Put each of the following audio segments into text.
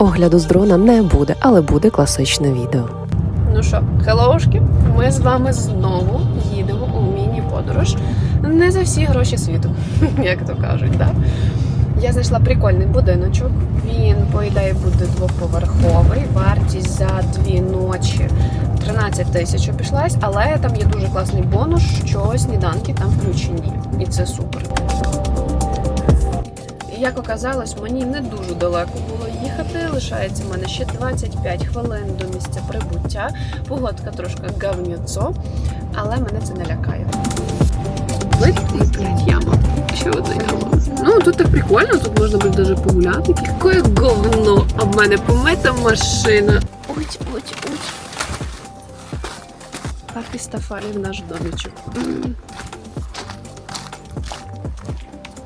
Огляду з дрона не буде, але буде класичне відео. Ну що, хеллоушки, ми з вами знову їдемо у міні-подорож. Не за всі гроші світу, як то кажуть, да? Я знайшла прикольний будиночок. Він, по ідеї, буде двоповерховий. Вартість за дві ночі 13 тисяч обійшлась, але там є дуже класний бонус, що сніданки там включені. І це супер. Як оказалось, мені не дуже далеко було їхати. Лишається в мене ще 25 хвилин до місця прибуття. Погодка трошки говнюцо, але мене це не лякає. Ой, блядь, яма. Ще одна яма. Ну, тут так прикольно, тут можна буде даже погуляти. Яке говно! А в мене помита машина. Ой, ой, ой. Так і стафалі в наш домічок.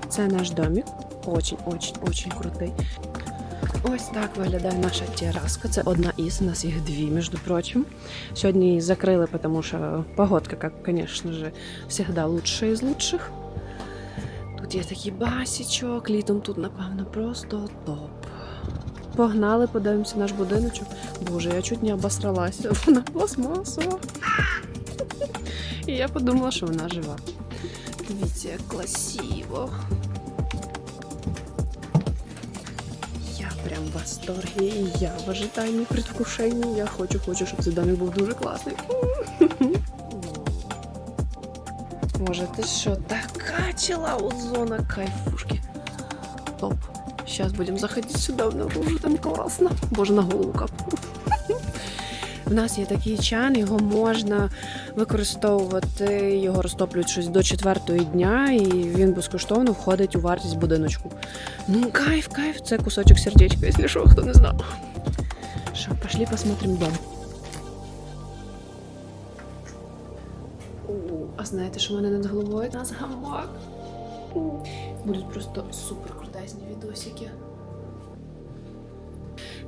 Це наш домик. Очень, очень, очень крутий. Ось так виглядає наша тераска. Це одна із, у нас їх дві, між прочим. Сьогодні її закрили, тому що погодка, як, звісно же, завжди лучша із лучших. Тут є такий басічок, літом тут, напевно, просто топ. Погнали, подивимося наш будиночок. Боже, я чуть не обосралася. Вона пластмасова. І я подумала, що вона жива. Дивіться, як красиво. Прям в восторгі, і я в ожиданні предвкушенні. Я хочу, хочу, щоб цей домик був дуже класний. Боже, ти що, така чела зона кайфушки. Топ. Сейчас будем заходить сюда внаружи, там класно. Боже, на голову капну. В нас є такий чан, його можна використовувати, його розтоплюють щось до четвертої дня, і він безкоштовно входить у вартість будиночку. Ну, кайф, кайф, це кусочок сердечка, якщо що, хто не знав. Що, пошли посмотрим дом. А знаєте, що в мене над головою? У нас гамак. Будуть просто супер крутезні відосики.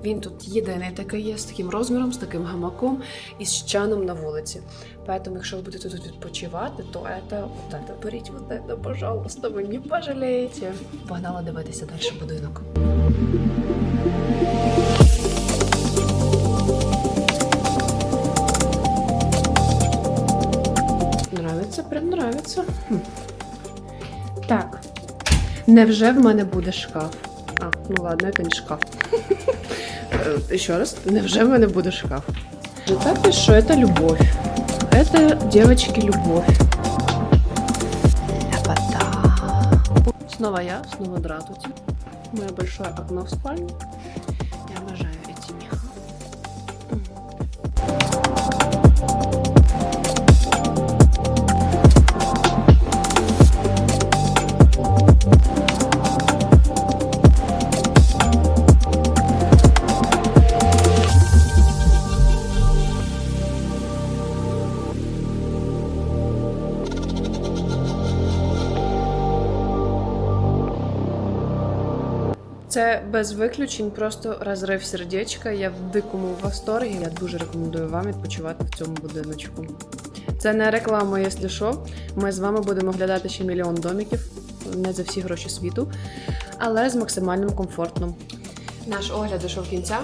Він тут єдиний такий є з таким розміром, з таким гамаком і з чаном на вулиці. Поэтому, якщо ви будете тут відпочивати, то это, вот это, беріть вот это, пожалуйста, ви не пожалієте. Погнала дивитися далі будинок. Нравиться, прям нравиться. Хм. Так. Невже в мене буде шкаф? А, ну ладно, это не шкаф. Еще раз, невже в мене буде шкаф? Так що это любовь. Это, девочки, любовь. Снова я, снова дратути. Мое большое окно в спальне. Це без виключень, просто розрив сердечка. Я в дикому восторгі. Я дуже рекомендую вам відпочивати в цьому будиночку. Це не реклама, якщо що. Ми з вами будемо оглядати ще мільйон домиків, не за всі гроші світу, але з максимальним комфортом. Наш огляд дійшов кінця.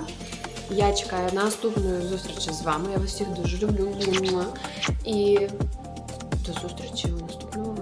Я чекаю наступної зустрічі з вами. Я вас всіх дуже люблю. І до зустрічі у наступному